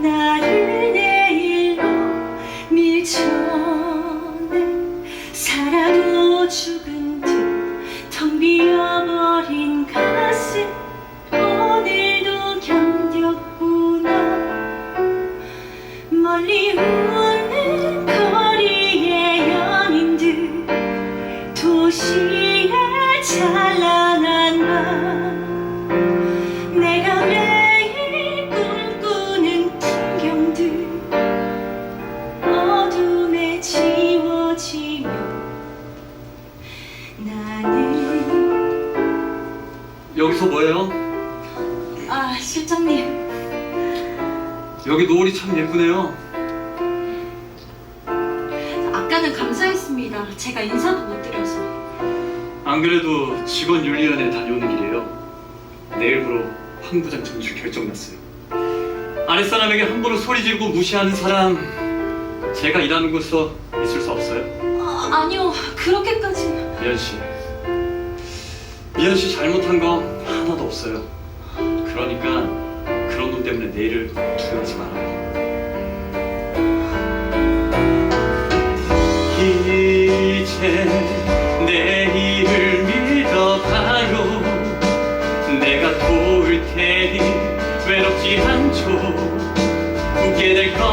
나를 내일로 밀쳐내. 살아도 죽은 듯텅 비어버린 가슴. 오늘도 견뎠구나. 멀리 웃는 거리의 연인들. 도시의 찰나 실장님. 여기 노을이 참 예쁘네요. 아까는 감사했습니다. 제가 인사도 못 드려서. 안 그래도 직원 윤리위원회 다녀오는 길이에요. 내일부로 황 부장 전출 결정 났어요. 아랫사람에게 함부로 소리 지르고 무시하는 사람 제가 일하는 곳에서 있을 수 없어요. 아, 아니요, 그렇게까지는. 미연 씨. 미연 씨 잘못한 거 하나도 없어요. 그러니까 그런 놈 때문에 내일을 두려워하지 말아요. 이제 내일을 믿어봐요. 내가 도울 테니 외롭지 않죠. 웃게 될 거.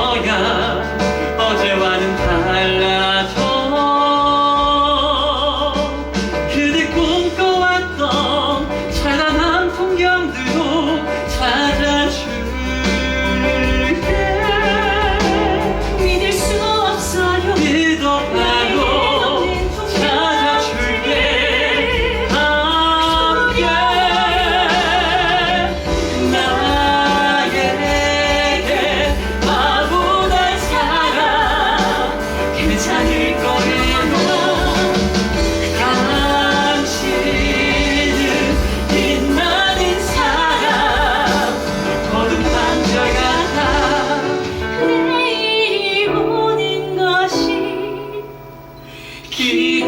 come through. She